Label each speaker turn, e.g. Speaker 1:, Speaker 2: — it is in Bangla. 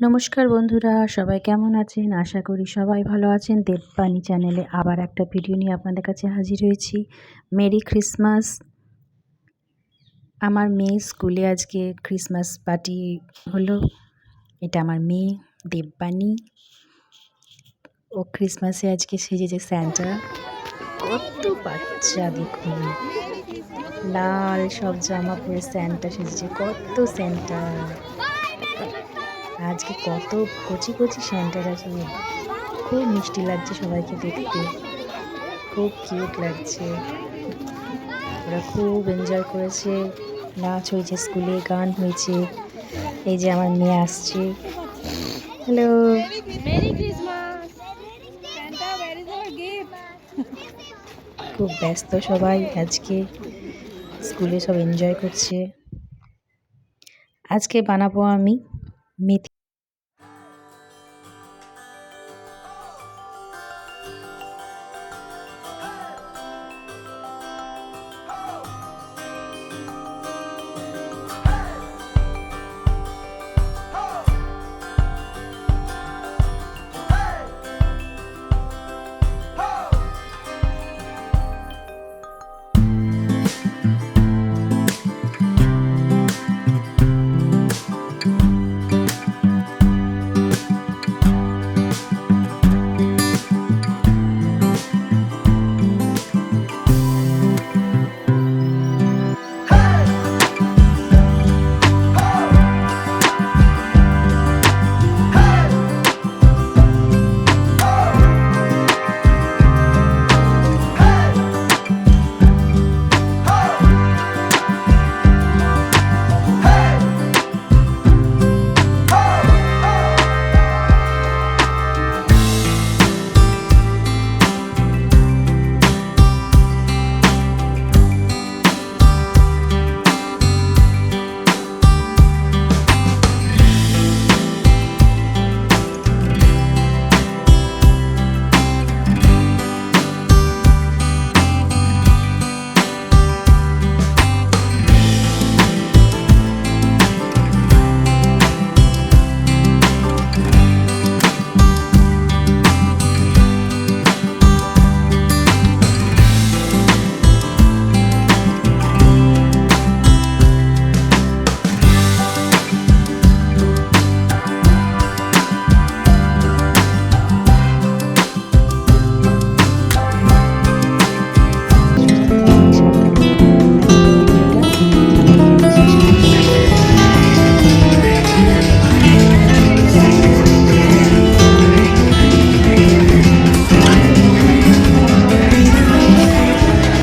Speaker 1: নমস্কার বন্ধুরা, সবাই কেমন আছেন? আশা করি সবাই ভালো আছেন। দেববাণী চ্যানেলে আবার একটা ভিডিও নিয়ে আপনাদের কাছে হাজির হয়েছি। Merry Christmas. আমার মেয়ে স্কুলে আজকে ক্রিসমাস পার্টি হলো। এটা আমার মেয়ে, দেববাণী। ও ক্রিসমাসে আজকে সেজেছে স্যান্টা কত বাচ্চা, দেখুন। লাল সব জামা পরে স্যান্টা সেজেছে। কত স্যান্টা আজকে কত কচি কচি সেন্টার আছে। খুব মিষ্টি লাগছে সবাইকে দেখতে। খুব কিউট লাগছে। ওরা খুব এনজয় করেছে। নাচ হয়েছে স্কুলে গান হয়েছে। এই যে আমার মেয়ে আসছে। হ্যালো? খুব ব্যস্ত সবাই আজকে। স্কুলে সব এনজয় করছে। আজকে বানাবো আমি মেথি